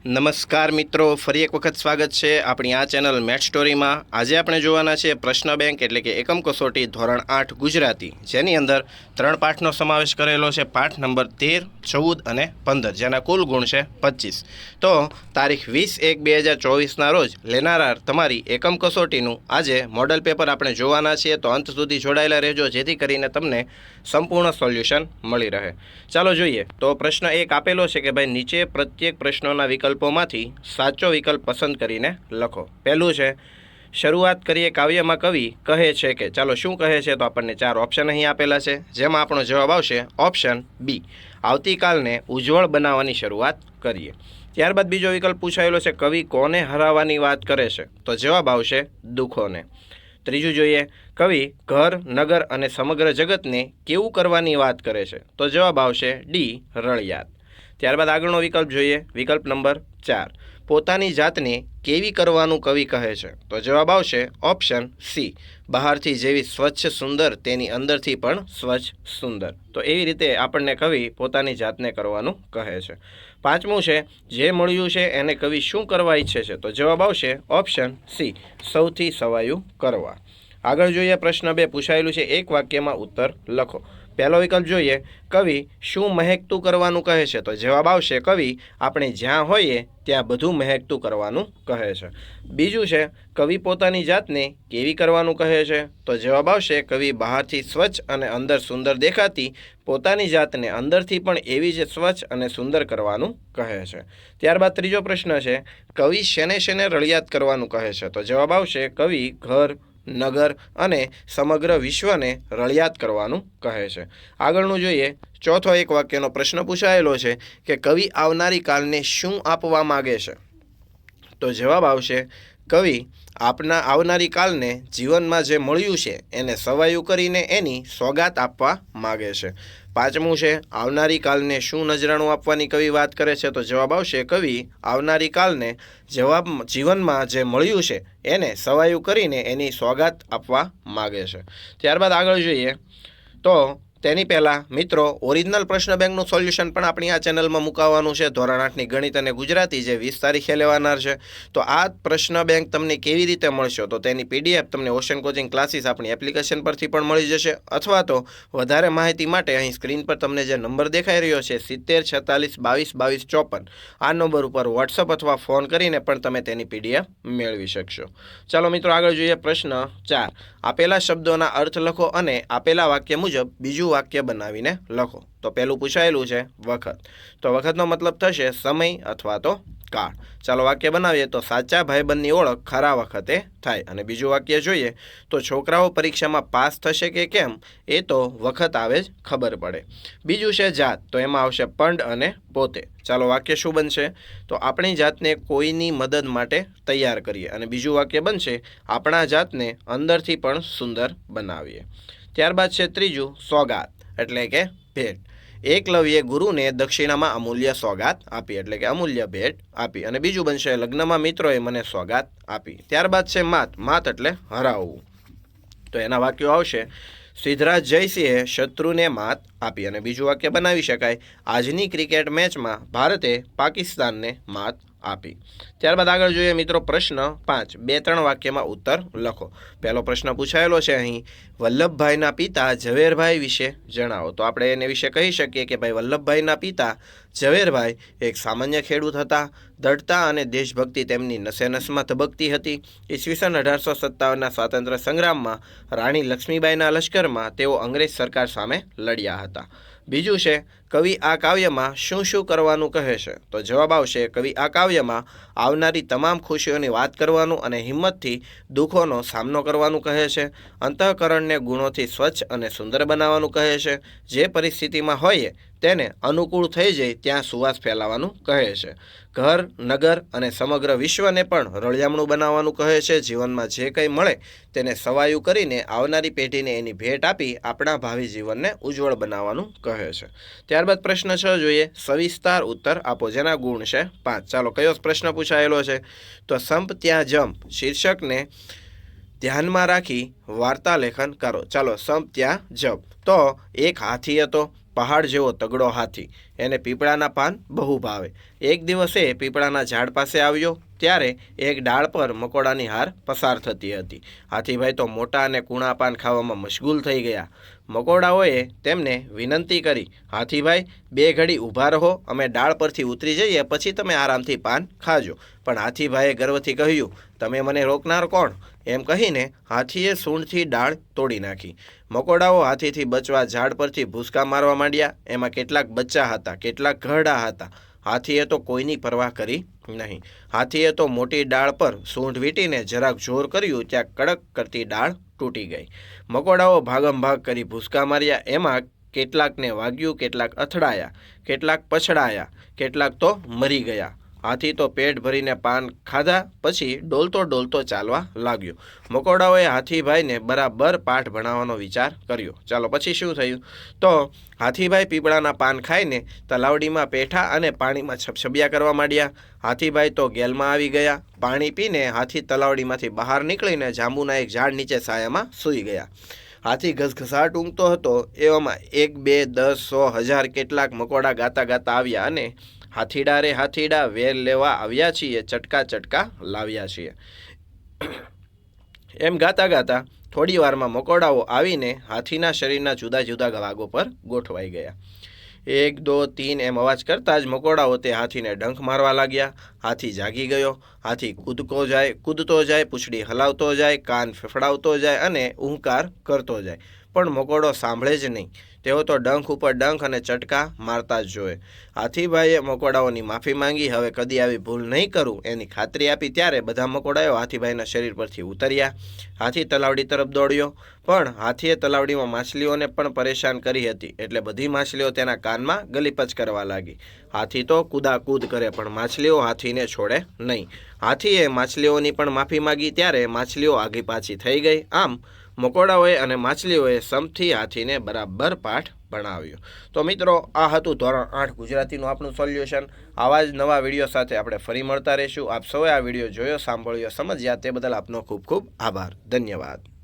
નમસ્કાર મિત્રો, ફરી એક વખત સ્વાગત છે આપણી આ ચેનલ મેટ સ્ટોરીમાં આજે આપણે જોવાના છે પ્રશ્ન બેંક એટલે કે એકમ કસોટી ધોરણ આઠ ગુજરાતી, જેની અંદર ત્રણ પાઠનો સમાવેશ કરેલો છે. પાઠ નંબર તેર, ચૌદ અને પંદર, જેના કુલ ગુણ છે પચીસ. તો તારીખ વીસ એક બે હજાર ચોવીસના રોજ લેનારા તમારી એકમ કસોટીનું આજે મોડલ પેપર આપણે જોવાના છીએ. તો અંત સુધી જોડાયેલા રહેજો, જેથી કરીને તમને સંપૂર્ણ સોલ્યુશન મળી રહે. ચાલો જોઈએ. તો પ્રશ્ન એક આપેલો છે કે ભાઈ નીચે પ્રત્યેક પ્રશ્નોના વિકલ્પોમાંથી સાચો વિકલ્પ પસંદ કરીને લખો. પહેલું છે, શરૂઆત કરીએ કાવ્યમાં કવિ, કહે છે કે, ચાલો શું કહે છે તો આપણને ચાર ઓપ્શન અહીં આપેલા છે. જેમાં આપણો જવાબ આવશે ઓપ્શન બી આવતીકાલને ઉજ્જવળ બનાવવાની શરૂઆત કરીએ. ત્યારબાદ બીજો વિકલ્પ પૂછાયેલો છે, કવિ કોને હરાવવાની વાત કરે છે? તો જવાબ આવશે દુઃખોને. ત્રીજું જોઈએ, કવિ ઘર, નગર અને સમગ્ર જગતને કેવું કરવાની વાત કરે છે? તો જવાબ આવશે ડી, રળિયાત. ત્યારબાદ આગળનો વિકલ્પ જોઈએ. વિકલ્પ નંબર ચાર. પોતાની જાતને કેવી કરવાનું કવિ કહે છે? તો જવાબ આવશે ઓપ્શન સી. બહારથી જેવી સ્વચ્છ સુંદર, તેની અંદરથી પણ સ્વચ્છ સુંદર. તો એવી રીતે આપણને કવિ પોતાની જાતને કરવાનું કહે છે. પાંચમું છે, જે મળ્યું છે એને કવિ શું કરવા ઈચ્છે છે? તો જવાબ આવશે ઓપ્શન સી. સૌથી સવાયું કરવા. આગળ જોઈએ પ્રશ્ન બે. પૂછાયેલું છે, એક વાક્યમાં ઉત્તર લખો. પહેલો વિકલ્પ જોઈએ. કવિ, શું મહેકતું કરવાનું કહે છે? તો જવાબ આવશે, કવિ, આપણે જ્યાં હોઈએ ત્યાં બધું મહેકતું કરવાનું કહે છે. બીજું છે, કવિ પોતાની જાતને કેવી કરવાનું કહે છે? તો જવાબ આવશે, કવિ બહારથી સ્વચ્છ અને અંદર સુંદર દેખાતી પોતાની જાતને અંદરથી પણ એવી જ સ્વચ્છ અને સુંદર કરવાનું કહે છે. ત્યારબાદ ત્રીજો પ્રશ્ન છે, કવિ શેને શેને રળિયાત કરવાનું કહે છે? તો જવાબ આવશે, કવિ ઘર નગર અને સમગ્ર વિશ્વને રળિયાત કરવાનું કહે છે. આગળનું જોઈએ, ચોથો એક વાક્યનો પ્રશ્ન પૂછાયેલો છે કે કવિ આવનારી કાલને શું આપવા માગે છે? તો જવાબ આવશે કવિ આપના આવનારી કાલને જીવનમાં જે મળ્યું છે, એને સવાયું કરીને એની સોગાત આપવા માગે છે. પાંચમું છે, આવનારી કાલને શું નજરાણું આપવાની કવિ વાત કરે છે, તો જવાબ આવશે, કવિ, આવનારી કાલને જવાબ જીવનમાં જે મળ્યું છે, એને સવાયું કરીને એની સોગાત આપવા માગે છે. ત્યારબાદ આગળ જોઈએ, તો તેની પહેલાં, મિત્રો ઓરિજિનલ પ્રશ્ન બેંકનું સોલ્યુશન પણ આપણી આ ચેનલમાં મુકાવવાનું છે. ધોરણ આઠની ગણિત અને ગુજરાતી જે વીસ તારીખે લેવાનાર છે. તો આ પ્રશ્ન બેંક તમને કેવી રીતે મળશે? તો તેની પીડીએફ તમને ઓશન કોચિંગ ક્લાસીસ આપણી એપ્લિકેશન પરથી પણ મળી જશે. અથવા તો વધારે માહિતી માટે અહીં સ્ક્રીન પર તમને જે નંબર દેખાઈ રહ્યો છે, સિત્તેર, છેતાલીસ, બાવીસ બાવીસ, ચોપન. આ નંબર ઉપર વોટ્સઅપ અથવા ફોન કરીને પણ તમે તેની પીડીએફ મેળવી શકશો. ચાલો મિત્રો, આગળ જોઈએ પ્રશ્ન ચાર. આપેલા શબ્દોના અર્થ લખો અને આપેલા વાક્ય મુજબ બીજું વાક્ય બનાવીને લખો. તો પહેલું પૂછાયેલું છે વખત. તો વખતનો મતલબ થશે સમય અથવા તો કાળ. ચાલો વાક્ય બનાવીએ તો સાચા ભાઈબંધની ઓળખ ખરા વખતે થાય. અને બીજું વાક્ય જોઈએ તો છોકરાઓ પરીક્ષામાં પાસ થશે કે કેમ? એ તો વખત આવે જ ખબર પડે. બીજું છે જાત. તો એમાં આવશે પંડ અને પોતે. ચાલો વાક્ય શું બનશે? તો આપણી જાતને કોઈની મદદ માટે તૈયાર કરીએ. અને બીજું વાક્ય બનશે, આપણા જાતને અંદરથી પણ સુંદર બનાવીએ. ત્યારબાદ છે ત્રીજું, સોગાત, એટલે કે ભેટ. એકલવ્યે ગુરુને દક્ષિણામાં અમૂલ્ય સોગાત આપી, એટલે કે અમૂલ્ય ભેટ આપી. અને બીજું બનશે લગ્નમાં મિત્રોએ મને સોગાત આપી. ત્યારબાદ છે માત માત એટલે હરાવવું. તો એના વાક્યો આવશે, સિદ્ધરાજ જયસિંહે શત્રુને માત આપી. અને બીજું વાક્ય બનાવી શકાય, આજની ક્રિકેટ મેચમાં ભારતે પાકિસ્તાનને માત આપી. ત્યારબાદ આગળ જોઈએ મિત્રો પ્રશ્ન પાંચ. બે, ત્રણ વાક્યમાં ઉત્તર લખો. પહેલો પ્રશ્ન પૂછાયેલો છે અહીં, વલ્લભભાઈના પિતા ઝવેરભાઈ વિશે જણાવો. તો આપણે એને વિશે કહી શકીએ કે ભાઈ, વલ્લભભાઈના પિતા ઝવેરભાઈ એક સામાન્ય ખેડૂત હતા. દડતા અને દેશભક્તિ તેમની નસે નસમાં ધબકતી હતી. ઈસવીસન અઢારસો સત્તાવનના સ્વાતંત્ર્ય સંગ્રામમાં રાણી લક્ષ્મીબાઈના લશ્કરમાં તેઓ અંગ્રેજ સરકાર સામે લડ્યા હતા. બીજું છે કવિ આ કાવ્યમાં શું શું કરવાનું કહે છે? તો જવાબ આવશે, કવિ આ કાવ્યમાં આવનારી તમામ ખુશીઓની વાત કરવાનું અને હિંમતથી દુઃખોનો સામનો કરવાનું કહે છે. અંતઃકરણને ગુણોથી સ્વચ્છ અને સુંદર બનાવવાનું કહે છે. જે પરિસ્થિતિમાં હોઈએ તેને અનુકૂળ થઈ જાય ત્યાં સુવાસ ફેલાવાનું કહે છે. ઘર, નગર અને સમગ્ર વિશ્વને પણ રળિયામણું બનાવવાનું કહે છે. જીવનમાં જે કંઈ મળે તેને સવાયું કરીને આવનારી પેઢીને એની ભેટ આપી આપણા ભાવિ જીવનને ઉજ્જવળ બનાવવાનું કહે છે. ત્યારબાદ પ્રશ્ન છ, જોઈએ. સવિસ્તાર ઉત્તર આપો. જેના ગુણ છે? પાંચ. ચાલો, કયો પ્રશ્ન પૂછાયેલો છે? તો સંપ ત્યાં જંપ. શીર્ષકને ધ્યાનમાં રાખી વાર્તા લેખન કરો. ચાલો, સંપ ત્યાં જપ. તો એક હાથી હતો, પહાડ જેવો તગડો હાથી. એને પીપળાના પાન બહુ ભાવે. એક દિવસે પીપળાના ઝાડ પાસે આવ્યો. ત્યારે એક ડાળ પર મકોડાની હાર પસાર થતી હતી. હાથીભાઈ તો મોટા અને કૂણા પાન ખાવામાં મશગુલ થઈ ગયા. મકોડાઓએ તેમને વિનંતી કરી, હાથીભાઈ, બે ઘડી ઊભા રહો, અમે ડાળ પરથી ઉતરી જઈએ, પછી તમે આરામથી પાન ખાજો. પણ હાથીભાઈએ ગર્વથી કહ્યું, તમે મને રોકનાર કોણ? એમ કહીને હાથીએ સૂંઢથી ડાળ તોડી નાખી. મકોડાઓ હાથીથી બચવા ઝાડ પરથી ભૂસકા મારવા માંડ્યા. એમાં કેટલાક બચ્ચા હતા, કેટલાક ઘરડા હતા. હાથીએ તો કોઈની પરવાહ કરી નહીં. હાથીએ તો મોટી ડાળ પર સૂંઢ વીંટીને જરાક જોર કર્યું ત્યાં કડક કરતી ડાળ તૂટી ગઈ. મકોડાઓ ભાગમ ભાગ કરી ભૂસકા માર્યા. એમાં કેટલાકને વાગ્યું, કેટલાક અથડાયા, કેટલાક પછડાયા, કેટલાક તો મરી ગયા. હાથી તો પેટ ભરીને પાન ખાધા, પછી ડોલતો ડોલતો ચાલવા લાગ્યો. મકોડાઓએ હાથીભાઈને બરાબર પાઠ ભણાવવાનો વિચાર કર્યો. ચાલો પછી શું થયું? તો હાથીભાઈ પીપળાના પાન ખાઈને તલાવડીમાં પેઠા અને પાણીમાં છબછબિયા કરવા માંડ્યા. હાથીભાઈ તો ગેલમાં આવી ગયા. પાણી પીને હાથી તલાવડીમાંથી બહાર નીકળીને જાંબુના એક ઝાડ નીચે સાયામાં સૂઈ ગયા. હાથી ઘસઘસાટ ઊંઘતો હતો. એવામાં એક, બે, દસ, સો, હજાર કેટલાક મકોડા ગાતા ગાતા આવ્યા અને હાથીડા રે હાથીડા વેર લેવા આવ્યા છીએ, ચટકા ચટકા લાવ્યા છીએ. એમ ગાતા ગાતા થોડી વારમાં મકોડાઓ આવીને હાથીના શરીરના જુદા જુદા ભાગો પર ગોઠવાઈ ગયા. એક, દો, તીન એમ અવાજ કરતાં જ મકોડાઓ તે હાથીને ડંખ મારવા લાગ્યા. હાથી જાગી ગયો. હાથી કૂદકો જાય, કૂદતો જાય, પૂંછડી હલાવતો જાય, કાન ફફડાવતો જાય અને ઉહકાર કરતો જાય. પણ મકોડો સાંભળે જ નહીં. તેઓ તો ડંખ ઉપર ડંખ અને ચટકા મારતા જ જોએ હાથીભાઈએ મકોડાઓની માફી માંગી, હવે કદી આવી ભૂલ નહીં કરું. એની ખાતરી આપી ત્યારે બધા મકોડાઓ હાથીભાઈના શરીર પરથી ઉતર્યા. હાથી તલાવડી તરફ દોડ્યો, પણ હાથીએ તલાવડીમાં માછલીઓને પણ પરેશાન કરી હતી, એટલે બધી માછલીઓ તેના કાનમાં ગલીપચ કરવા લાગી. હાથી તો કૂદાકૂદ કરે, પણ માછલીઓ હાથીને છોડે નહીં. હાથીએ માછલીઓની પણ માફી માંગી, ત્યારે માછલીઓ આગી પાછી થઈ ગઈ. આમ મકોડાઓએ અને માછલીઓએ સમથી હાથીને બરાબર પાઠ ભણાવ્યો. તો મિત્રો, આ હતું ધોરણ આઠ ગુજરાતીનું આપણું સોલ્યુશન. આવા જ નવા વીડિયો સાથે આપણે ફરી મળતા રહીશું. આપ સૌએ આ વીડિયો જોયો, સાંભળ્યો, સમજ્યા તે બદલ આપનો ખૂબ ખૂબ આભાર. ધન્યવાદ.